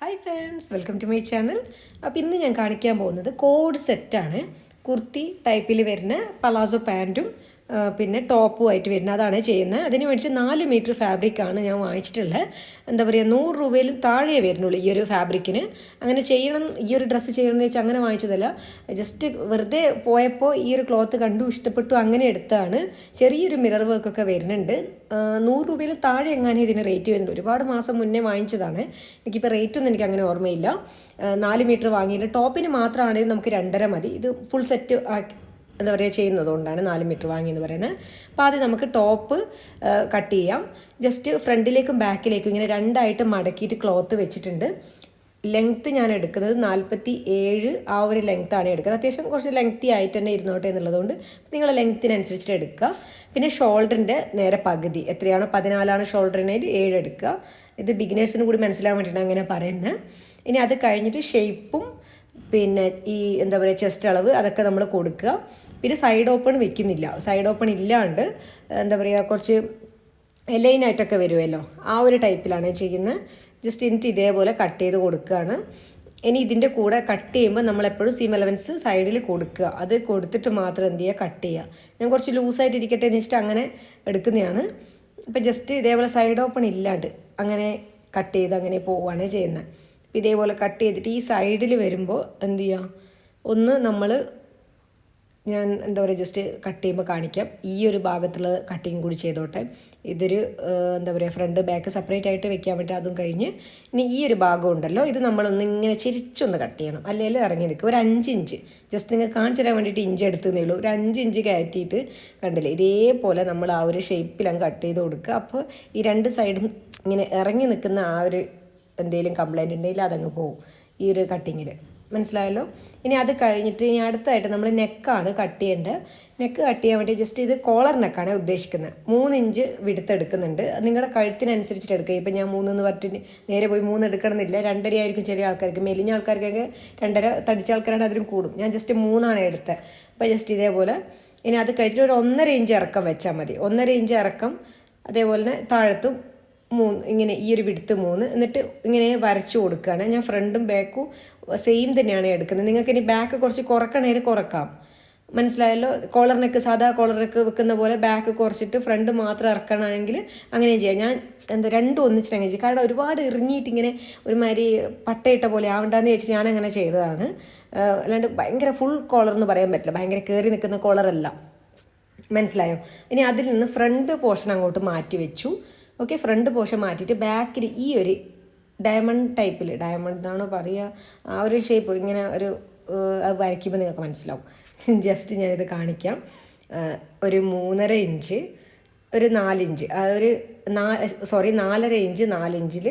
Hi friends welcome to my channel അപ്പോൾ ഇന്ന് ഞാൻ കാണിക്കാൻ പോകുന്നത് കോഡ് സെറ്റാണ് കുർത്തി ടൈപ്പിൽ വരുന്ന പലാസോ പാന്റും പിന്നെ ടോപ്പുമായിട്ട് വരുന്നത്. അതാണ് ചെയ്യുന്നത്. അതിന് വേണ്ടിയിട്ട് നാല് മീറ്റർ ഫാബ്രിക്കാണ് ഞാൻ വാങ്ങിച്ചിട്ടുള്ളത്. എന്താ പറയുക നൂറ് രൂപയിൽ താഴെ വരുന്നുള്ളൂ ഈ ഒരു ഫാബ്രിക്കിന് അങ്ങനെ ചെയ്യണം ഈ ഒരു ഡ്രസ്സ് ചെയ്യണമെന്ന് വെച്ചാൽ അങ്ങനെ വാങ്ങിച്ചതല്ല. ജസ്റ്റ് വെറുതെ പോയപ്പോൾ ഈ ഒരു ക്ലോത്ത് കണ്ടു ഇഷ്ടപ്പെട്ടു അങ്ങനെ എടുത്താണ് ചെറിയൊരു മിറർ വർക്കൊക്കെ വരുന്നുണ്ട്. നൂറ് രൂപയിൽ താഴെ എങ്ങാനും ഇതിന് റേറ്റ് വരുന്നുണ്ട്. ഒരുപാട് മാസം മുന്നേ വാങ്ങിച്ചതാണ്. എനിക്കിപ്പോൾ റേറ്റ് ഒന്നും എനിക്ക് അങ്ങനെ ഓർമ്മയില്ല നാല് മീറ്റർ വാങ്ങിയിട്ട് ടോപ്പിന് മാത്രമാണെങ്കിൽ നമുക്ക് രണ്ടര മതി. ഇത് ഫുൾ സെറ്റ് എന്താ പറയുക ചെയ്യുന്നതുകൊണ്ടാണ് നാല് മീറ്റർ വാങ്ങി എന്ന് പറയുന്നത്. അപ്പോൾ ആദ്യം നമുക്ക് ടോപ്പ് കട്ട് ചെയ്യാം. ജസ്റ്റ് ഫ്രണ്ടിലേക്കും ബാക്കിലേക്കും ഇങ്ങനെ രണ്ടായിട്ട് മടക്കിയിട്ട് ക്ലോത്ത് വെച്ചിട്ടുണ്ട്. ലെങ്ത്ത് ഞാൻ എടുക്കുന്നത് നാൽപ്പത്തി ഏഴ് ആ ഒരു ലെങ്ത്താണ് എടുക്കുന്നത്. അത്യാവശ്യം കുറച്ച് ലെങ്ത്തി ആയിട്ട് തന്നെ ഇരുന്നോട്ടെ എന്നുള്ളതുകൊണ്ട് നിങ്ങൾ ലെങ്ത്തിനനുസരിച്ചിട്ട് എടുക്കുക. പിന്നെ ഷോൾഡറിന്റെ നേരെ പകുതി. എത്രയാണോ? പതിനാലാണ് ഷോൾഡറിനേൽ ഏഴ് എടുക്കുക. ഇത് ബിഗിനേഴ്സിന് കൂടി മനസ്സിലാവാൻ വേണ്ടിയിട്ടാണ് അങ്ങനെ പറയുന്നത്. ഇനി അത് കഴിഞ്ഞിട്ട് ഷേപ്പും പിന്നെ ഈ എന്താ പറയുക ചെസ്റ്റ് അളവ് അതൊക്കെ നമ്മൾ കൊടുക്കുക. പിന്നെ സൈഡ് ഓപ്പൺ വെക്കുന്നില്ല. സൈഡ് ഓപ്പൺ ഇല്ലാണ്ട് എന്താ പറയുക കുറച്ച് എലൈനായിട്ടൊക്കെ വരുമല്ലോ ആ ഒരു ടൈപ്പിലാണ് ചെയ്യുന്നത്. ജസ്റ്റ് എനിക്ക് ഇതേപോലെ കട്ട് ചെയ്ത് കൊടുക്കുകയാണ്. ഇനി ഇതിന്റെ കൂടെ കട്ട് ചെയ്യുമ്പോൾ നമ്മളെപ്പോഴും സീം എലവൻസ് സൈഡിൽ കൊടുക്കുക. അത് കൊടുത്തിട്ട് മാത്രം എന്ത് ചെയ്യുക? കട്ട് ചെയ്യുക. ഞാൻ കുറച്ച് ലൂസായിട്ട് ഇരിക്കട്ടെ എന്ന് വെച്ചിട്ട് അങ്ങനെ എടുക്കുന്നതാണ്. അപ്പം ജസ്റ്റ് ഇതേപോലെ സൈഡ് ഓപ്പൺ ഇല്ലാണ്ട് അങ്ങനെ കട്ട് ചെയ്ത് അങ്ങനെ പോവുകയാണ് ചെയ്യുന്നത്. ഇതേപോലെ കട്ട് ചെയ്തിട്ട് ഈ സൈഡിൽ വരുമ്പോൾ എന്ത് ചെയ്യുക ഒന്ന് നമ്മൾ ഞാൻ എന്താ പറയുക ജസ്റ്റ് കട്ട് ചെയ്യുമ്പോൾ കാണിക്കാം. ഈ ഒരു ഭാഗത്തുള്ള കട്ടിങ് കൂടി ചെയ്തോട്ടെ. ഇതൊരു എന്താ പറയുക ഫ്രണ്ട് ബാക്ക് സെപ്പറേറ്റ് ആയിട്ട് വെക്കാൻ പറ്റും അതും കഴിഞ്ഞ് ഇനി ഈ ഒരു ഭാഗം ഉണ്ടല്ലോ ഇത് നമ്മളൊന്ന് ഇങ്ങനെ ചിരിച്ചൊന്ന് കട്ട് ചെയ്യണം. അല്ലെങ്കിൽ ഇറങ്ങി നിൽക്കും. ഒരു അഞ്ച് ഇഞ്ച് ജസ്റ്റ് നിങ്ങൾക്ക് കാണിച്ചു തരാൻ വേണ്ടിയിട്ട് ഇഞ്ച് എടുത്തതേ ഉള്ളൂ. ഒരു അഞ്ച് ഇഞ്ച് കയറ്റിയിട്ട് കണ്ടില്ലേ? ഇതേപോലെ നമ്മൾ ആ ഒരു ഷേപ്പിൽ അങ്ങ് കട്ട് ചെയ്ത് കൊടുക്കുക. അപ്പോൾ ഈ രണ്ട് സൈഡും ഇങ്ങനെ ഇറങ്ങി നിൽക്കുന്ന ആ ഒരു എന്തെങ്കിലും കംപ്ലൈന്റ് ഉണ്ടെങ്കിൽ അതങ്ങ് പോവും ഈ ഒരു കട്ടിങ്ങിൽ മനസ്സിലായല്ലോ? ഇനി അത് കഴിഞ്ഞിട്ട് ഇനി അടുത്തായിട്ട് നമ്മൾ നെക്കാണ് കട്ട് ചെയ്യേണ്ടത്. നെക്ക് കട്ട് ചെയ്യാൻ വേണ്ടി ജസ്റ്റ് ഇത് കോളർ നെക്കാണ് ഉദ്ദേശിക്കുന്നത്. മൂന്ന് ഇഞ്ച് വിടുത്തെടുക്കുന്നുണ്ട് നിങ്ങളുടെ കഴുത്തിനനുസരിച്ചിട്ട് എടുക്കുക. ഇപ്പം ഞാൻ മൂന്നെന്ന് പറഞ്ഞിട്ട് നേരെ പോയി മൂന്ന് എടുക്കണമെന്നില്ല. രണ്ടര ആയിരിക്കും ചെറിയ ആൾക്കാർക്ക്. മെലിഞ്ഞ ആൾക്കാർക്കൊക്കെ രണ്ടര തടിച്ച ആൾക്കാരാണ് അതിലും കൂടും. ഞാൻ ജസ്റ്റ് മൂന്നാണ് എടുത്തത്. അപ്പോൾ ജസ്റ്റ് ഇതേപോലെ ഇനി അത് കഴിച്ചിട്ട് ഒരു ഒന്നര ഇഞ്ച് ഇറക്കം വെച്ചാൽ മതി. ഒന്നര ഇഞ്ച് ഇറക്കം അതേപോലെ തന്നെ താഴത്തും മൂന്ന് ഇങ്ങനെ ഈ ഒരു വിടുത്ത് മൂന്ന് എന്നിട്ട് ഇങ്ങനെ വരച്ചു കൊടുക്കുകയാണ്. ഞാൻ ഫ്രണ്ടും ബാക്കും സെയിം തന്നെയാണ് എടുക്കുന്നത്. നിങ്ങൾക്ക് ഇനി ബാക്ക് കുറച്ച് കുറക്കണേൽ കുറക്കാം. മനസ്സിലായല്ലോ? കോളർ നെക്ക് സാധാ കോളർ വെക്കുന്ന പോലെ ബാക്ക് കുറച്ചിട്ട് ഫ്രണ്ട് മാത്രം ഇറക്കണമെങ്കിൽ അങ്ങനെ ചെയ്യാം. ഞാൻ എന്താ രണ്ടും ഒന്നിച്ചിട്ട് അങ്ങനെ ചെയ്യും. കാരണം ഒരുപാട് ഇറങ്ങിയിട്ട് ഇങ്ങനെ ഒരുമാതിരി പട്ടയിട്ട പോലെ ആവണ്ടെന്ന് വെച്ചിട്ട് ഞാൻ അങ്ങനെ ചെയ്തതാണ്. അല്ലാണ്ട് ഭയങ്കര ഫുൾ കോളർ എന്ന് പറയാൻ പറ്റില്ല. ഭയങ്കര കയറി നിൽക്കുന്ന കോളറല്ല മനസ്സിലായോ? ഇനി അതിൽ നിന്ന് ഫ്രണ്ട് പോർഷൻ അങ്ങോട്ട് മാറ്റി വെച്ചു. ഓക്കെ ഫ്രണ്ട് പോർഷൻ മാറ്റിയിട്ട് ബാക്കിൽ ഈ ഒരു ഡയമണ്ട് ടൈപ്പിൽ ഡയമണ്ട് എന്നാണോ പറയുക ആ ഒരു ഷേപ്പ് ഇങ്ങനെ ഒരു വരയ്ക്കുമ്പോൾ നിങ്ങൾക്ക് മനസ്സിലാവും. ജസ്റ്റ് ഞാനിത് കാണിക്കാം. ഒരു മൂന്നര ഇഞ്ച് ഒരു നാലിഞ്ച് ഒരു നാ സോറി നാലര ഇഞ്ച് നാലിഞ്ചിൽ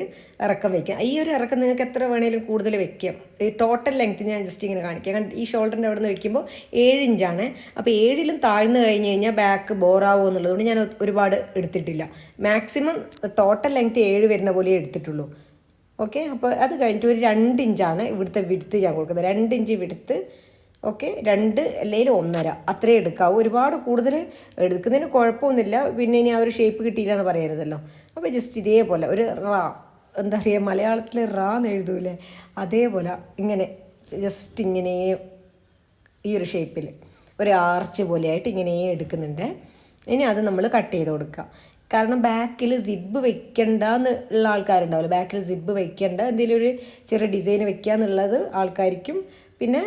ഇറക്കം വെക്കാം ഈ ഒരു ഇറക്കം നിങ്ങൾക്ക് എത്ര വേണേലും കൂടുതൽ വെക്കാം ഈ ടോട്ടൽ ലെങ്ത് ഞാൻ ജസ്റ്റ് ഇങ്ങനെ കാണിക്കാം. കാരണം ഈ ഷോൾഡറിന്റെ അവിടെ നിന്ന് വെക്കുമ്പോൾ ഏഴ് ഇഞ്ചാണ്. അപ്പോൾ ഏഴിലും താഴ്ന്നു കഴിഞ്ഞ് കഴിഞ്ഞാൽ ബാക്ക് ബോറാവോ എന്നുള്ളതുകൊണ്ട് ഞാൻ ഒരുപാട് എടുത്തിട്ടില്ല. മാക്സിമം ടോട്ടൽ ലെങ്ത് ഏഴ് വരുന്ന പോലെ എടുത്തിട്ടുള്ളൂ. ഓക്കെ അപ്പോൾ അത് കഴിഞ്ഞിട്ട് ഒരു രണ്ട് ഇഞ്ചാണ് ഇവിടുത്തെ വിടുത്ത് ഞാൻ കൊടുക്കുന്നത്. രണ്ട് ഇഞ്ച് വിടുത്ത് ഓക്കെ രണ്ട് അല്ലെങ്കിൽ ഒന്നര. അത്രേ എടുക്കാവൂ. ഒരുപാട് കൂടുതൽ എടുക്കുന്നതിന് കുഴപ്പമൊന്നുമില്ല. പിന്നെ ഇനി ആ ഒരു ഷേപ്പ് കിട്ടിയില്ല എന്ന് പറയരുതല്ലോ. അപ്പോൾ ജസ്റ്റ് ഇതേപോലെ ഒരു റാ എന്താ പറയുക മലയാളത്തിൽ റാ എന്ന് എഴുതൂലേ? അതേപോലെ ഇങ്ങനെ ജസ്റ്റ് ഇങ്ങനെ ഈ ഒരു ഷേപ്പിൽ ഒരു ആർച്ച് പോലെയായിട്ട് ഇങ്ങനെ എടുക്കുന്നുണ്ട്. ഇനി അത് നമ്മൾ കട്ട് ചെയ്ത് കൊടുക്കുക. കാരണം ബാക്കിൽ സിബ്ബ് വെക്കണ്ട എന്നുള്ള ആൾക്കാരുണ്ടാവില്ല? ബാക്കിൽ സിബ്ബ് വെക്കണ്ട എന്തെങ്കിലും ഒരു ചെറിയ ഡിസൈൻ വെക്കുക എന്നുള്ളത് ആൾക്കാർക്കും പിന്നെ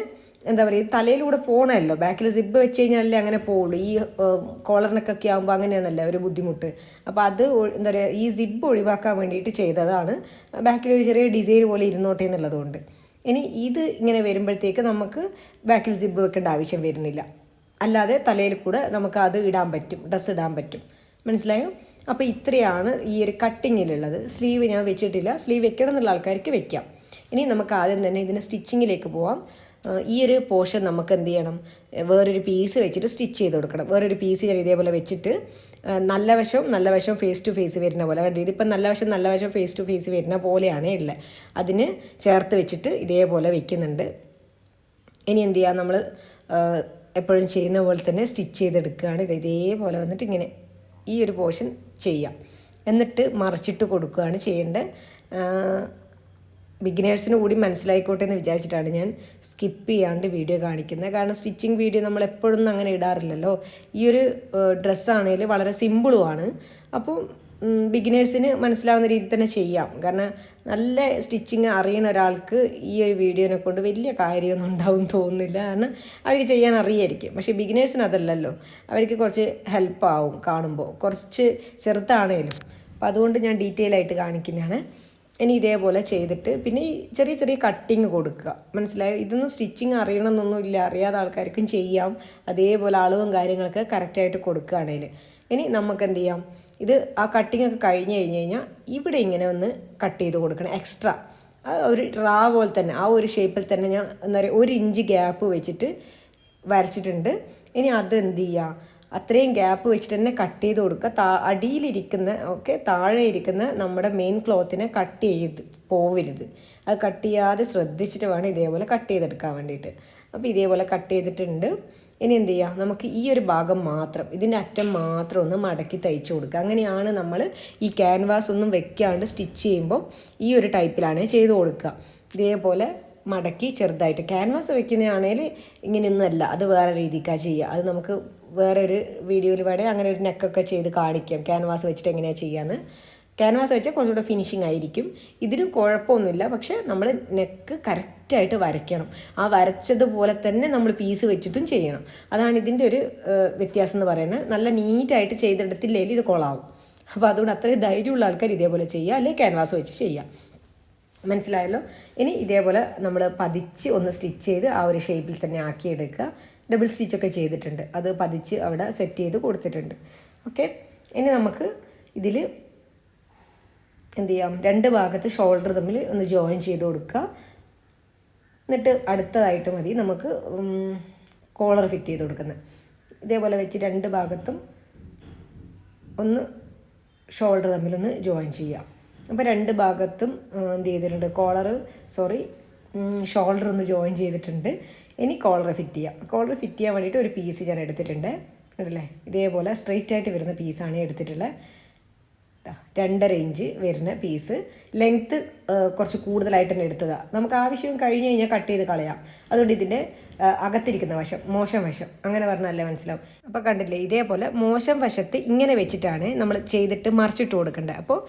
എന്താ പറയുക തലയിലൂടെ പോകണമല്ലോ ബാക്കിൽ സിബ്ബ് വെച്ച് കഴിഞ്ഞാലല്ലേ അങ്ങനെ പോവുള്ളൂ. ഈ കോളറിനൊക്കെ ആകുമ്പോൾ അങ്ങനെയാണല്ലോ ഒരു ബുദ്ധിമുട്ട്. അപ്പോൾ അത് എന്താ പറയുക ഈ സിബ്ബ് ഒഴിവാക്കാൻ വേണ്ടിയിട്ട് ചെയ്തതാണ്. ബാക്കിൽ ഒരു ചെറിയ ഡിസൈൻ പോലെ ഇരുന്നോട്ടെ എന്നുള്ളതുകൊണ്ട്. ഇനി ഇത് ഇങ്ങനെ വരുമ്പോഴത്തേക്ക് നമുക്ക് ബാക്കിൽ സിബ്ബ് വെക്കേണ്ട ആവശ്യം വരുന്നില്ല. അല്ലാതെ തലയിൽ കൂടെ നമുക്ക് അത് ഇടാൻ പറ്റും ഡ്രസ്സ് ഇടാൻ പറ്റും. മനസ്സിലായോ? അപ്പോൾ ഇത്രയാണ് ഈ ഒരു കട്ടിങ്ങിലുള്ളത്. സ്ലീവ് ഞാൻ വെച്ചിട്ടില്ല. സ്ലീവ് വെക്കണം എന്നുള്ള ആൾക്കാർക്ക് വെക്കാം. ഇനി നമുക്ക് ആദ്യം തന്നെ ഇതിന് സ്റ്റിച്ചിങ്ങിലേക്ക് പോവാം. ഈ ഒരു പോർഷൻ നമുക്ക് എന്ത് ചെയ്യണം? വേറൊരു പീസ് വെച്ചിട്ട് സ്റ്റിച്ച് ചെയ്ത് കൊടുക്കണം. വേറൊരു പീസ് ഞാൻ ഇതേപോലെ വെച്ചിട്ട് നല്ല വശം നല്ല വശം ഫേസ് ടു ഫേസ് വരുന്ന പോലെ. കണ്ടു ഇതിപ്പം നല്ല വശം നല്ല വശം ഫേസ് ടു ഫേസ് വരുന്ന പോലെയാണേ ഉള്ളത് അതിന് ചേർത്ത് വെച്ചിട്ട് ഇതേപോലെ വെക്കുന്നുണ്ട്. ഇനി എന്ത് ചെയ്യുക നമ്മൾ എപ്പോഴും ചെയ്യുന്ന പോലെ തന്നെ സ്റ്റിച്ച് ചെയ്തെടുക്കുകയാണ്. ഇത് ഇതേപോലെ വന്നിട്ട് ഇങ്ങനെ ഈ ഒരു പോർഷൻ ചെയ്യാം. എന്നിട്ട് മറിച്ചിട്ട് കൊടുക്കുകയാണ് ചെയ്യേണ്ടത്. ബിഗിനേഴ്സിന് കൂടി മനസ്സിലായിക്കോട്ടെ എന്ന് വിചാരിച്ചിട്ടാണ് ഞാൻ സ്കിപ്പ് ചെയ്യാണ്ട് വീഡിയോ കാണിക്കുന്നത്. കാരണം സ്റ്റിച്ചിങ് വീഡിയോ നമ്മൾ എപ്പോഴൊന്നും അങ്ങനെ ഇടാറില്ലല്ലോ. ഈ ഒരു ഡ്രസ്സാണെങ്കിൽ വളരെ സിമ്പിളുമാണ് അപ്പോൾ ബിഗിനേഴ്സിന് മനസ്സിലാവുന്ന രീതിയിൽ തന്നെ ചെയ്യാം. കാരണം നല്ല സ്റ്റിച്ചിങ് അറിയുന്ന ഒരാൾക്ക് ഈ ഒരു വീഡിയോനെ കൊണ്ട് വലിയ കാര്യമൊന്നും ഉണ്ടാവും തോന്നുന്നില്ല. കാരണം അവർക്ക് ചെയ്യാൻ അറിയായിരിക്കും. പക്ഷേ ബിഗിനേഴ്സിന് അതല്ലല്ലോ. അവർക്ക് കുറച്ച് ഹെൽപ്പാവും കാണുമ്പോൾ കുറച്ച് ചെറുതാണേലും. അപ്പോൾ അതുകൊണ്ട് ഞാൻ ഡീറ്റെയിൽ ആയിട്ട് കാണിക്കുന്നതാണ്. ഇനി ഇതേപോലെ ചെയ്തിട്ട് പിന്നെ ഈ ചെറിയ ചെറിയ കട്ടിങ് കൊടുക്കുക. മനസ്സിലായോ? ഇതൊന്നും സ്റ്റിച്ചിങ് അറിയണമെന്നൊന്നും ഇല്ല. അറിയാത്ത ആൾക്കാർക്കും ചെയ്യാം. അതേപോലെ അളവും കാര്യങ്ങളൊക്കെ കറക്റ്റായിട്ട് കൊടുക്കുകയാണെങ്കിൽ ഇനി നമുക്ക് എന്ത് ചെയ്യാം ഇത് ആ കട്ടിങ് ഒക്കെ കഴിഞ്ഞ് കഴിഞ്ഞ് കഴിഞ്ഞാൽ ഇവിടെ ഇങ്ങനെ ഒന്ന് കട്ട് ചെയ്ത് കൊടുക്കണം എക്സ്ട്രാ ഒരു റാ പോലെ തന്നെ ആ ഒരു ഷേപ്പിൽ തന്നെ ഞാൻ എന്താ പറയുക ഒരു ഇഞ്ച് ഗ്യാപ്പ് വെച്ചിട്ട് വരച്ചിട്ടുണ്ട്. ഇനി അത് എന്ത് ചെയ്യുക അത്രയും ഗ്യാപ്പ് വെച്ചിട്ട് തന്നെ കട്ട് ചെയ്ത് കൊടുക്കുക. താ അടിയിലിരിക്കുന്ന ഓക്കെ താഴെ ഇരിക്കുന്ന നമ്മുടെ മെയിൻ ക്ലോത്തിനെ കട്ട് ചെയ്ത് പോവരുത്. അത് കട്ട് ചെയ്യാതെ ശ്രദ്ധിച്ചിട്ട് വേണം ഇതേപോലെ കട്ട് ചെയ്തെടുക്കാൻ വേണ്ടിയിട്ട്. അപ്പോൾ ഇതേപോലെ കട്ട് ചെയ്തിട്ടുണ്ട്. ഇനി എന്ത് ചെയ്യുക നമുക്ക് ഈ ഒരു ഭാഗം മാത്രം ഇതിന്റെ അറ്റം മാത്രം ഒന്ന് മടക്കി തയ്ച്ചു കൊടുക്കുക. അങ്ങനെയാണ് നമ്മൾ ഈ ക്യാൻവാസ് ഒന്നും വെക്കാണ്ട് സ്റ്റിച്ച് ചെയ്യുമ്പോൾ ഈ ഒരു ടൈപ്പിലാണ് ചെയ്ത് കൊടുക്കുക. ഇതേപോലെ മടക്കി ചെറുതായിട്ട്. ക്യാൻവാസ് വെക്കുന്നതാണെങ്കിൽ ഇങ്ങനെയൊന്നുമല്ല അത് വേറെ രീതിക്കാണ് ചെയ്യുക. അത് നമുക്ക് വേറെ ഒരു വീഡിയോയിൽ വേണേൽ അങ്ങനെ ഒരു നെക്കൊക്കെ ചെയ്ത് കാണിക്കാം. ക്യാൻവാസ് വെച്ചിട്ട് എങ്ങനെയാണ് ചെയ്യാന്ന്. ക്യാൻവാസ് വെച്ചാൽ കുറച്ചുകൂടെ ഫിനിഷിംഗ് ആയിരിക്കും. ഇതിനും കുഴപ്പമൊന്നുമില്ല. പക്ഷേ നമ്മൾ നെക്ക് കറക്റ്റായിട്ട് വരയ്ക്കണം. ആ വരച്ചതുപോലെ തന്നെ നമ്മൾ പീസ് വെച്ചിട്ടും ചെയ്യണം. അതാണ് ഇതിന്റെ ഒരു വ്യത്യാസം എന്ന് പറയുന്നത്. നല്ല നീറ്റായിട്ട് ചെയ്തെടുത്തില്ലെങ്കിൽ ഇത് കൊളാവും. അപ്പോൾ അതുകൊണ്ട് അത്രയും ധൈര്യമുള്ള ആൾക്കാർ ഇതേപോലെ ചെയ്യുക. അല്ലെങ്കിൽ ക്യാൻവാസ് വെച്ച് ചെയ്യാം മനസ്സിലായല്ലോ? ഇനി ഇതേപോലെ നമ്മൾ പതിച്ച് ഒന്ന് സ്റ്റിച്ച് ചെയ്ത് ആ ഒരു ഷേപ്പിൽ തന്നെ ആക്കിയെടുക്കുക. ഡബിൾ സ്റ്റിച്ചൊക്കെ ചെയ്തിട്ടുണ്ട്. അത് പതിച്ച് അവിടെ സെറ്റ് ചെയ്ത് കൊടുത്തിട്ടുണ്ട്. ഓക്കെ ഇനി നമുക്ക് ഇതിൽ എന്ത് ചെയ്യാം? രണ്ട് ഭാഗത്ത് ഷോൾഡർ തമ്മിൽ ഒന്ന് ജോയിൻ ചെയ്ത് കൊടുക്കുക. എന്നിട്ട് അടുത്തതായിട്ട് മതി നമുക്ക് കോളർ ഫിറ്റ് ചെയ്ത് കൊടുക്കുന്നത് ഇതേപോലെ വെച്ച് രണ്ട് ഭാഗത്തും ഒന്ന് ഷോൾഡർ തമ്മിലൊന്ന് ജോയിൻ ചെയ്യാം. അപ്പോൾ രണ്ട് ഭാഗത്തും എന്ത് ചെയ്തിട്ടുണ്ട്? കോളർ സോറി ഷോൾഡർ ഒന്ന് ജോയിൻ ചെയ്തിട്ടുണ്ട്. ഇനി കോളർ ഫിറ്റ് ചെയ്യാം. കോളർ ഫിറ്റ് ചെയ്യാൻ വേണ്ടിയിട്ട് ഒരു പീസ് ഞാൻ എടുത്തിട്ടുണ്ട്. കണ്ടില്ലേ? ഇതേപോലെ സ്ട്രെയിറ്റ് ആയിട്ട് വരുന്ന പീസാണ് എടുത്തിട്ടുള്ളത് രണ്ടര ഇഞ്ച് വരുന്ന പീസ്. ലെങ്ത്ത് കുറച്ച് കൂടുതലായിട്ട് തന്നെ എടുത്തതാണ് നമുക്ക് ആവശ്യം കഴിഞ്ഞ് കഴിഞ്ഞാൽ കട്ട് ചെയ്ത് കളയാം. അതുകൊണ്ട് ഇതിന്റെ അകത്തിരിക്കുന്ന വശം മോശം വശം. അങ്ങനെ പറഞ്ഞാലേ മനസ്സിലാവും. അപ്പോൾ കണ്ടില്ലേ ഇതേപോലെ മോശം വശത്ത് ഇങ്ങനെ വെച്ചിട്ടാണ് നമ്മൾ ചെയ്തിട്ട് മറിച്ചിട്ട് കൊടുക്കേണ്ടത് അപ്പോൾ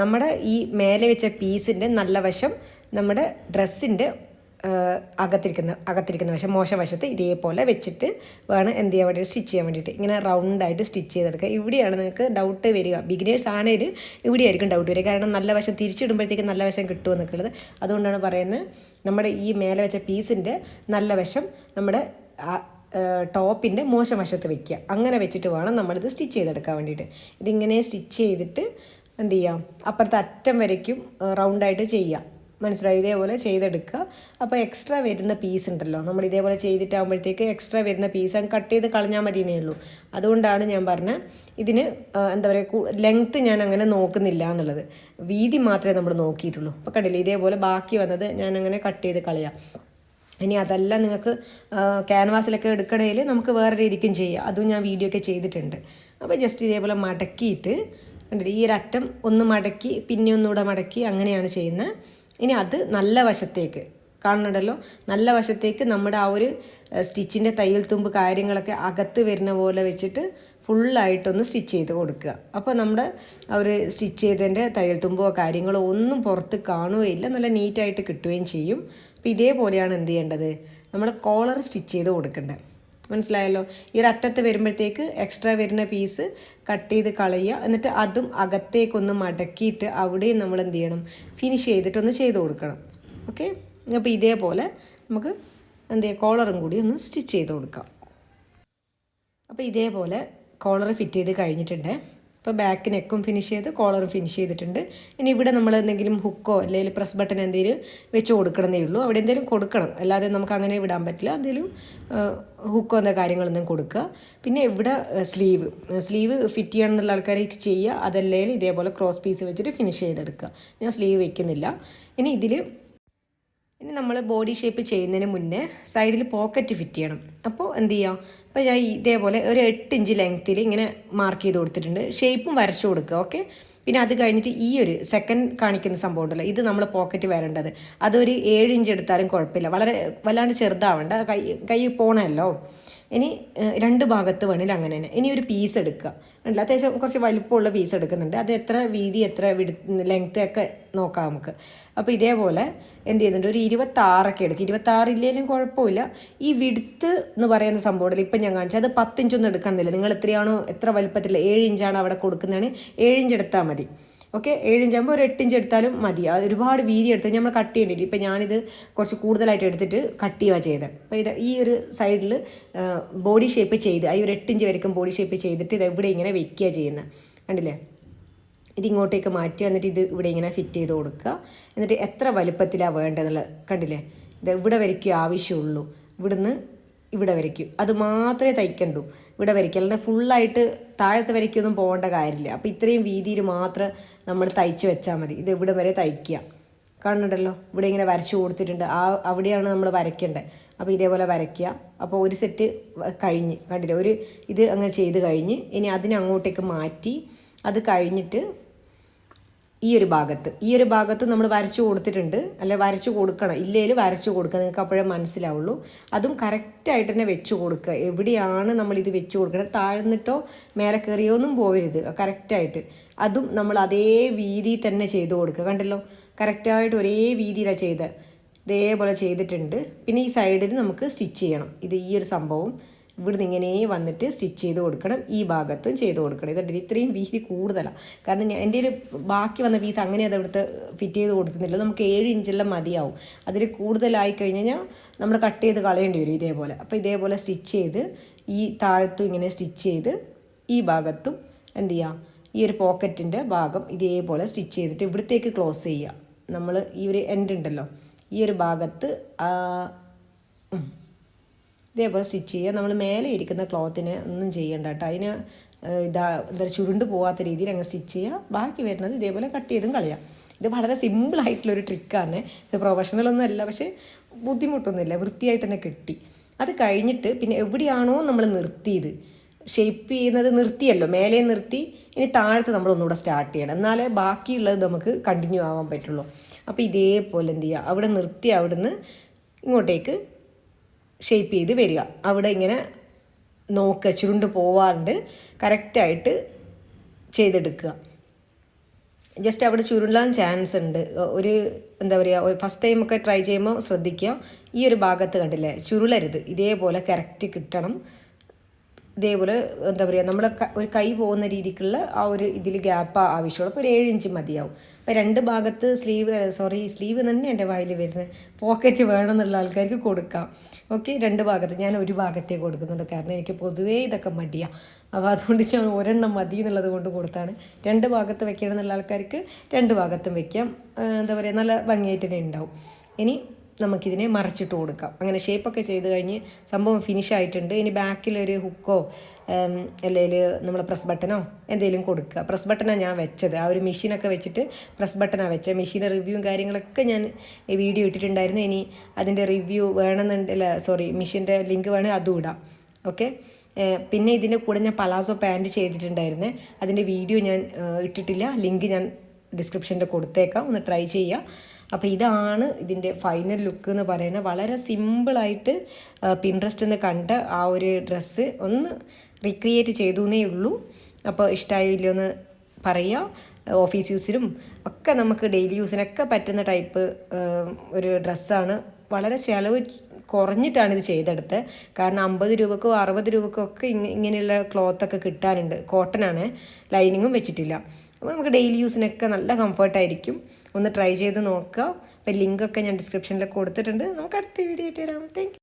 നമ്മുടെ ഈ മേലെ വെച്ച പീസിന്റെ നല്ല വശം നമ്മുടെ ഡ്രസ്സിന്റെ അകത്തിരിക്കുന്ന അകത്തിരിക്കുന്ന വശം മോശം വശത്ത് ഇതേപോലെ വെച്ചിട്ട് വേണം എന്ത് ചെയ്യാൻ വേണ്ടി സ്റ്റിച്ച് ചെയ്യാൻ വേണ്ടിയിട്ട്. ഇങ്ങനെ റൗണ്ടായിട്ട് സ്റ്റിച്ച് ചെയ്തെടുക്കുക. ഇവിടെയാണ് നിങ്ങൾക്ക് ഡൗട്ട് വരിക. ബിഗിനേഴ്സ് ആണെങ്കിൽ ഇവിടെയായിരിക്കും ഡൗട്ട് വരിക. കാരണം നല്ല വശം തിരിച്ചിടുമ്പോഴത്തേക്ക് നല്ല വശം കിട്ടുമെന്നൊക്കെ ഉള്ളത് അതുകൊണ്ടാണ് പറയുന്നത് നമ്മുടെ ഈ മേലെ വെച്ച പീസിന്റെ നല്ല വശം നമ്മുടെ ടോപ്പിന്റെ മോശം വശത്ത് വെക്കുക. അങ്ങനെ വെച്ചിട്ട് വേണം നമ്മളിത് സ്റ്റിച്ച് ചെയ്തെടുക്കാൻ വേണ്ടിയിട്ട്. ഇതിങ്ങനെ സ്റ്റിച്ച് ചെയ്തിട്ട് എന്ത് ചെയ്യാം? അപ്പുറത്തെ അറ്റം വരയ്ക്കും റൗണ്ടായിട്ട് ചെയ്യാം മനസ്സിലായി? ഇതേപോലെ ചെയ്തെടുക്കുക. അപ്പോൾ എക്സ്ട്രാ വരുന്ന പീസ് ഉണ്ടല്ലോ. നമ്മൾ ഇതേപോലെ ചെയ്തിട്ടാകുമ്പോഴത്തേക്ക് എക്സ്ട്രാ വരുന്ന പീസ് അങ്ങ് കട്ട് ചെയ്ത് കളഞ്ഞാൽ മതി എന്നേ ഉള്ളൂ. അതുകൊണ്ടാണ് ഞാൻ പറഞ്ഞത് ഇതിന് എന്താ പറയുക ലെങ്ത്ത് ഞാൻ അങ്ങനെ നോക്കുന്നില്ല എന്നുള്ളത്. വീതി മാത്രമേ നമ്മൾ നോക്കിയിട്ടുള്ളൂ. അപ്പോൾ കണ്ടില്ലേ ഇതേപോലെ ബാക്കി വന്നത് ഞാൻ അങ്ങനെ കട്ട് ചെയ്ത് കളയാം. ഇനി അതല്ല നിങ്ങൾക്ക് ക്യാൻവാസിലൊക്കെ എടുക്കണമെങ്കിൽ നമുക്ക് വേറെ രീതിക്കും ചെയ്യാം. അതും ഞാൻ വീഡിയോ ഒക്കെ ചെയ്തിട്ടുണ്ട്. അപ്പോൾ ജസ്റ്റ് ഇതേപോലെ മടക്കിയിട്ട് കണ്ടില്ലേ ഈ ഒരു അറ്റം ഒന്ന് മടക്കി പിന്നെ ഒന്നുകൂടെ മടക്കി അങ്ങനെയാണ് ചെയ്യുന്നത്. ഇനി അത് നല്ല വശത്തേക്ക് കാണുന്നുണ്ടല്ലോ? നല്ല വശത്തേക്ക് നമ്മുടെ ആ ഒരു സ്റ്റിച്ചിന്റെ തയ്യൽ തുമ്പ് കാര്യങ്ങളൊക്കെ അകത്ത് വരുന്ന പോലെ വെച്ചിട്ട് ഫുള്ളായിട്ടൊന്ന് സ്റ്റിച്ച് ചെയ്ത് കൊടുക്കുക. അപ്പോൾ നമ്മുടെ ആ ഒരു സ്റ്റിച്ച് ചെയ്തതിന്റെ തയ്യൽ തുമ്പോ കാര്യങ്ങളോ ഒന്നും പുറത്ത് കാണുകയില്ല. നല്ല നീറ്റായിട്ട് കിട്ടുകയും ചെയ്യും. അപ്പോൾ ഇതേപോലെയാണ് എന്ത് ചെയ്യേണ്ടത്? നമ്മൾ കോളർ സ്റ്റിച്ച് ചെയ്ത് കൊടുക്കേണ്ടത്. മനസ്സിലായല്ലോ? ഈ ഒരു അറ്റത്ത് വരുമ്പോഴത്തേക്ക് എക്സ്ട്രാ വരുന്ന പീസ് കട്ട് ചെയ്ത് കളയുക. എന്നിട്ട് അതും അകത്തേക്കൊന്ന് മടക്കിയിട്ട് അവിടെയും നമ്മൾ എന്ത് ചെയ്യണം? ഫിനിഷ് ചെയ്തിട്ടൊന്ന് ചെയ്ത് കൊടുക്കണം. ഓക്കെ അപ്പോൾ ഇതേപോലെ നമുക്ക് എന്ത് ചെയ്യുക കോളറും കൂടി ഒന്ന് സ്റ്റിച്ച് ചെയ്ത് കൊടുക്കാം. അപ്പോൾ ഇതേപോലെ കോളർ ഫിറ്റ് ചെയ്ത് കഴിഞ്ഞിട്ടുണ്ട്. അപ്പോൾ ബാക്ക് നെക്കും ഫിനിഷ് ചെയ്ത് കോളറും ഫിനിഷ് ചെയ്തിട്ടുണ്ട്. ഇനി ഇവിടെ നമ്മൾ എന്തെങ്കിലും ഹുക്കോ അല്ലെങ്കിൽ പ്രസ് ബട്ടൺ എന്തെങ്കിലും വെച്ച് കൊടുക്കണമെന്നേ ഉള്ളൂ. അവിടെ എന്തെങ്കിലും കൊടുക്കണം. അല്ലാതെ നമുക്ക് അങ്ങനെ വിടാൻ പറ്റില്ല. എന്തെങ്കിലും ഹുക്കോ എന്താ കാര്യങ്ങളൊന്നും കൊടുക്കുക. പിന്നെ ഇവിടെ സ്ലീവ് സ്ലീവ് ഫിറ്റ് ചെയ്യണം എന്നുള്ള ആൾക്കാർ ചെയ്യുക. അതല്ലെങ്കിൽ ഇതേപോലെ ക്രോസ് പീസ് വെച്ചിട്ട് ഫിനിഷ് ചെയ്തെടുക്കുക. ഞാൻ സ്ലീവ് വെക്കുന്നില്ല. ഇനി ഇതിൽ ഇനി നമ്മൾ ബോഡി ഷേപ്പ് ചെയ്യുന്നതിന് മുന്നേ സൈഡിൽ പോക്കറ്റ് ഫിറ്റ് ചെയ്യണം. അപ്പോൾ എന്ത് ചെയ്യാം? അപ്പോൾ ഞാൻ ഇതേപോലെ ഒരു എട്ട് ഇഞ്ച് ലെങ്ത്തിൽ ഇങ്ങനെ മാർക്ക് ചെയ്ത് കൊടുത്തിട്ടുണ്ട്. ഷേപ്പും വരച്ചു കൊടുക്കുക ഓക്കെ പിന്നെ അത് കഴിഞ്ഞിട്ട് ഈ ഒരു സെക്കൻഡ് കാണിക്കുന്ന സംഭവം ഉണ്ടല്ലോ. ഇത് നമ്മൾ പോക്കറ്റ് വരേണ്ടത്. അതൊരു ഏഴ് ഇഞ്ച് എടുത്താലും കുഴപ്പമില്ല. വളരെ വല്ലാണ്ട് ചെറുതാവേണ്ട. കൈ കൈ പോണല്ലോ ഇനി രണ്ട് ഭാഗത്ത് വേണമെങ്കിൽ അങ്ങനെ തന്നെ. ഇനി ഒരു പീസ് എടുക്കുക. അല്ല അത്യാവശ്യം കുറച്ച് വലുപ്പമുള്ള പീസ് എടുക്കുന്നുണ്ട്. അത് എത്ര വീതി എത്ര വിടു ലെങ്ത് ഒക്കെ നോക്കാം നമുക്ക്. അപ്പോൾ ഇതേപോലെ എന്ത് ചെയ്യുന്നുണ്ട്? ഒരു ഇരുപത്താറൊക്കെ എടുക്കുക. ഇല്ലെങ്കിലും കുഴപ്പമില്ല. ഈ വിടുത്ത് എന്ന് പറയുന്ന സംഭവം ഇപ്പം ഞാൻ കാണിച്ചത്. അത് പത്തിഞ്ചൊന്നും എടുക്കണമെന്നില്ല. നിങ്ങൾ എത്രയാണോ എത്ര വലിപ്പത്തിൽ ഏഴ് ഇഞ്ചാണ് അവിടെ കൊടുക്കുന്നതാണ് ഏഴ് ഇഞ്ച് എടുത്താൽ മതി. ഓക്കെ? ഏഴിഞ്ച് ആകുമ്പോൾ ഒരു എട്ടിഞ്ച് എടുത്താലും മതി. അത് ഒരുപാട് വീതി എടുത്ത് നമ്മൾ കട്ട് ചെയ്യേണ്ടില്ല ഇപ്പം ഞാനിത് കുറച്ച് കൂടുതലായിട്ട് എടുത്തിട്ട് കട്ട് ചെയ്യുക ചെയ്തത് അപ്പോൾ ഇത് ഈ ഒരു സൈഡിൽ ബോഡി ഷേപ്പ് ചെയ്ത് ഈ ഒരു എട്ടിഞ്ച് വരയ്ക്കും ബോഡി ഷേപ്പ് ചെയ്തിട്ട് ഇത് ഇവിടെ ഇങ്ങനെ വെക്കുക ചെയ്യുന്നത് കണ്ടില്ലേ? ഇത് ഇങ്ങോട്ടേക്ക് മാറ്റി എന്നിട്ട് ഇത് ഇവിടെ ഇങ്ങനെ ഫിറ്റ് ചെയ്ത് കൊടുക്കുക. എന്നിട്ട് എത്ര വലുപ്പത്തിലാണ് വേണ്ടതെന്നുള്ളത് കണ്ടില്ലേ? ഇത് ഇവിടെ വരയ്ക്കുക ആവശ്യമുള്ളൂ. ഇവിടുന്ന് ഇവിടെ വരയ്ക്കും. അത് മാത്രമേ തയ്ക്കണ്ടൂ. ഇവിടെ വരയ്ക്കും. അല്ലാതെ ഫുള്ളായിട്ട് താഴത്തെ വരയ്ക്കൊന്നും പോകേണ്ട കാര്യമില്ല. അപ്പോൾ ഇത്രയും വീതിയിൽ മാത്രം നമ്മൾ തയ്ച്ച് വെച്ചാൽ മതി. ഇത് ഇവിടെ വരെ തയ്ക്കുക. കാണുന്നുണ്ടല്ലോ? ഇവിടെ ഇങ്ങനെ വരച്ചു കൊടുത്തിട്ടുണ്ട്. ആ അവിടെയാണ് നമ്മൾ വരയ്ക്കേണ്ടത്. അപ്പോൾ ഇതേപോലെ വരയ്ക്കുക. അപ്പോൾ ഒരു സെറ്റ് കഴിഞ്ഞ്. കണ്ടില്ല? ഒരു ഇത് അങ്ങനെ ചെയ്ത് കഴിഞ്ഞ് ഇനി അതിനെ അങ്ങോട്ടേക്ക് മാറ്റി അത് കഴിഞ്ഞിട്ട് ഈ ഒരു ഭാഗത്ത്. ഈ ഒരു ഭാഗത്ത് നമ്മൾ വരച്ചു കൊടുത്തിട്ടുണ്ട്. അല്ലെ വരച്ചു കൊടുക്കണം. ഇല്ലേൽ വരച്ചു കൊടുക്കുക. നിങ്ങൾക്ക് അപ്പോഴേ മനസ്സിലാവുള്ളൂ. അതും കറക്റ്റായിട്ട് തന്നെ വെച്ച് കൊടുക്കുക. എവിടെയാണ് നമ്മൾ ഇത് വെച്ച് കൊടുക്കുന്നത് താഴ്ന്നിട്ടോ മേലെ കയറിയോ ഒന്നും പോകരുത് കറക്റ്റായിട്ട് അതും നമ്മൾ അതേ വീതി തന്നെ ചെയ്ത് കൊടുക്കുക. കണ്ടല്ലോ? കറക്റ്റായിട്ട് ഒരേ വീതിയിലാണ് ചെയ്ത്. ഇതേപോലെ ചെയ്തിട്ടുണ്ട്. പിന്നെ ഈ സൈഡിൽ നമുക്ക് സ്റ്റിച്ച് ചെയ്യണം. ഇത് ഈ ഒരു സംഭവം. ഇവിടുന്ന് ഇങ്ങനെ വന്നിട്ട് സ്റ്റിച്ച് ചെയ്ത് കൊടുക്കണം ഈ ഭാഗത്തും ചെയ്ത് കൊടുക്കണം. ഇതുണ്ട്. ഇത്രയും വീതി കൂടുതലാണ് കാരണം ഞാൻ എന്റെ ഒരു ബാക്കി വന്ന പീസ് അങ്ങനെ അത് ഇവിടുത്തെ ഫിറ്റ് ചെയ്ത് കൊടുക്കുന്നില്ല നമുക്ക് ഏഴ് ഇഞ്ചെല്ലാം മതിയാവും. അതിൽ കൂടുതലായി കഴിഞ്ഞാൽ നമ്മൾ കട്ട് ചെയ്ത് കളയേണ്ടി വരും ഇതേപോലെ. അപ്പോൾ ഇതേപോലെ സ്റ്റിച്ച് ചെയ്ത് ഈ താഴത്തും ഇങ്ങനെ സ്റ്റിച്ച് ചെയ്ത് ഈ ഭാഗത്തും എന്ത് ചെയ്യുക ഈ ഒരു പോക്കറ്റിന്റെ ഭാഗം ഇതേപോലെ സ്റ്റിച്ച് ചെയ്തിട്ട് ഇവിടത്തേക്ക് ക്ലോസ് ചെയ്യുക. നമ്മൾ ഈ ഒരു എൻഡ് ഉണ്ടല്ലോ. ഈ ഒരു ഭാഗത്ത്. ഇതേപോലെ സ്റ്റിച്ച് ചെയ്യുക. നമ്മൾ മേലെ ഇരിക്കുന്ന ക്ലോത്തിന് ഒന്നും ചെയ്യണ്ട കേട്ടോ. അതിന് ഇതാ എന്താ ചുരുണ്ട് പോകാത്ത രീതിയിൽ അങ്ങ് സ്റ്റിച്ച് ചെയ്യുക. ബാക്കി വരുന്നത് ഇതേപോലെ കട്ട് ചെയ്തും കളയാം. ഇത് വളരെ സിമ്പിളായിട്ടുള്ളൊരു ട്രിക്കാണ് ഇത് പ്രൊഫഷണൽ ഒന്നും അല്ല പക്ഷേ ബുദ്ധിമുട്ടൊന്നുമില്ല. വൃത്തിയായിട്ട് തന്നെ കിട്ടി. അത് കഴിഞ്ഞിട്ട് പിന്നെ എവിടെയാണോ നമ്മൾ നിർത്തിയത്. ഷേപ്പ് ചെയ്യുന്നത് നിർത്തിയല്ലോ. മേലെ നിർത്തി ഇനി താഴത്ത് നമ്മൾ ഒന്നുകൂടെ സ്റ്റാർട്ട് ചെയ്യണം. എന്നാലേ ബാക്കിയുള്ളത് നമുക്ക് കണ്ടിന്യൂ ആവാൻ പറ്റുള്ളൂ. അപ്പോൾ ഇതേപോലെ എന്ത് ചെയ്യുക? അവിടെ നിർത്തി അവിടുന്ന് ഇങ്ങോട്ടേക്ക് ഷേപ്പ് ചെയ്ത് വരിക. അവിടെ ഇങ്ങനെ നോക്കുക ചുരുണ്ട് പോവാണ്ട് കറക്റ്റായിട്ട് ചെയ്തെടുക്കുക. ജസ്റ്റ് അവിടെ ചുരുളാൻ ചാൻസ് ഉണ്ട്. ഒരു എന്താ പറയുക ഫസ്റ്റ് ടൈമൊക്കെ ട്രൈ ചെയ്യുമ്പോൾ ശ്രദ്ധിക്കുക. ഈ ഒരു ഭാഗത്ത് കണ്ടില്ലേ ചുരുളരുത്. ഇതേപോലെ കറക്റ്റ് കിട്ടണം. ഇതേപോലെ എന്താ പറയുക നമ്മൾ ഒരു കൈ പോകുന്ന രീതിക്കുള്ള ആ ഒരു ഇതിൽ ഗ്യാപ്പ് ആവശ്യമുള്ളൂ അപ്പോൾ ഒരു ഏഴ് ഇഞ്ച് മതിയാവും. അപ്പോൾ രണ്ട് ഭാഗത്ത് സ്ലീവ് സോറി സ്ലീവ് തന്നെ എന്റെ വായിൽ വരുന്നത്. പോക്കറ്റ് വേണമെന്നുള്ള ആൾക്കാർക്ക് കൊടുക്കാം. ഓക്കെ രണ്ട് ഭാഗത്ത്. ഞാൻ ഒരു ഭാഗത്തേ കൊടുക്കുന്നുണ്ട് കാരണം എനിക്ക് പൊതുവേ ഇതൊക്കെ മടിയാണ് അപ്പോൾ അതുകൊണ്ട് ഞാൻ ഒരെണ്ണം മതി എന്നുള്ളത് കൊണ്ട് കൊടുത്താണ്. രണ്ട് ഭാഗത്ത് വെക്കണം എന്നുള്ള ആൾക്കാർക്ക് രണ്ട് ഭാഗത്തും വെക്കാം. എന്താ പറയുക നല്ല ഭംഗിയായിട്ട് തന്നെ ഉണ്ടാവും. ഇനി നമുക്കിതിനെ മറിച്ചിട്ട് കൊടുക്കാം. അങ്ങനെ ഷേപ്പൊക്കെ ചെയ്ത് കഴിഞ്ഞ് സംഭവം ഫിനിഷ് ആയിട്ടുണ്ട്. ഇനി ബാക്കിലൊരു ഹുക്കോ അല്ലെങ്കിൽ നമ്മൾ പ്രസ് ബട്ടനോ എന്തെങ്കിലും കൊടുക്കുക. പ്രസ് ബട്ടനാണ് ഞാൻ വെച്ചത്. ആ ഒരു മെഷീനൊക്കെ വെച്ചിട്ട് പ്രസ് ബട്ടനാണ് വെച്ചത്. മെഷീന്റെ റിവ്യൂവും കാര്യങ്ങളൊക്കെ ഞാൻ വീഡിയോ ഇട്ടിട്ടുണ്ടായിരുന്നു. ഇനി അതിന്റെ റിവ്യൂ വേണമെന്നുണ്ടല്ല സോറി മെഷീന്റെ ലിങ്ക് വേണമെങ്കിൽ അതും ഇടാം. ഓക്കെ പിന്നെ ഇതിന്റെ കൂടെ ഞാൻ പലാസോ പാന്റ് ചെയ്തിട്ടുണ്ടായിരുന്നേ. അതിന്റെ വീഡിയോ ഞാൻ ഇട്ടിട്ടില്ല. ലിങ്ക് ഞാൻ ഡിസ്ക്രിപ്ഷനിൽ കൊടുത്തേക്കാം. ഒന്ന് ട്രൈ ചെയ്യുക. അപ്പോൾ ഇതാണ് ഇതിന്റെ ഫൈനൽ ലുക്ക് എന്ന് പറയുന്നത്. വളരെ സിമ്പിളായിട്ട് പിൻട്രസ്റ്റ് എന്ന് കണ്ട ആ ഒരു ഡ്രസ്സ് ഒന്ന് റീക്രിയേറ്റ് ചെയ്തു എന്നേ ഉള്ളൂ അപ്പോൾ ഇഷ്ടമായില്ലോ എന്ന് പറയുക ഓഫീസ് യൂസിനും ഒക്കെ നമുക്ക് ഡെയിലി യൂസിനൊക്കെ പറ്റുന്ന ടൈപ്പ് ഒരു ഡ്രസ്സാണ് വളരെ ചിലവ് കുറഞ്ഞിട്ടാണ് ഇത് ചെയ്തെടുത്തത് കാരണം അമ്പത് രൂപക്കോ അറുപത് രൂപക്കോ ഒക്കെ ഇങ്ങ- ഇങ്ങനെയുള്ള ക്ലോത്തൊക്കെ കിട്ടാനുണ്ട്. കോട്ടനാണ് ലൈനിങ്ങും വെച്ചിട്ടില്ല. അപ്പോൾ നമുക്ക് ഡെയിലി യൂസിനൊക്കെ നല്ല കംഫർട്ടായിരിക്കും ഒന്ന് ട്രൈ ചെയ്ത് നോക്കുക. അപ്പം ലിങ്കൊക്കെ ഞാൻ ഡിസ്ക്രിപ്ഷനിൽ കൊടുത്തിട്ടുണ്ട്. നമുക്ക് അടുത്ത വീഡിയോ ആയിട്ട് വരാം. താങ്ക്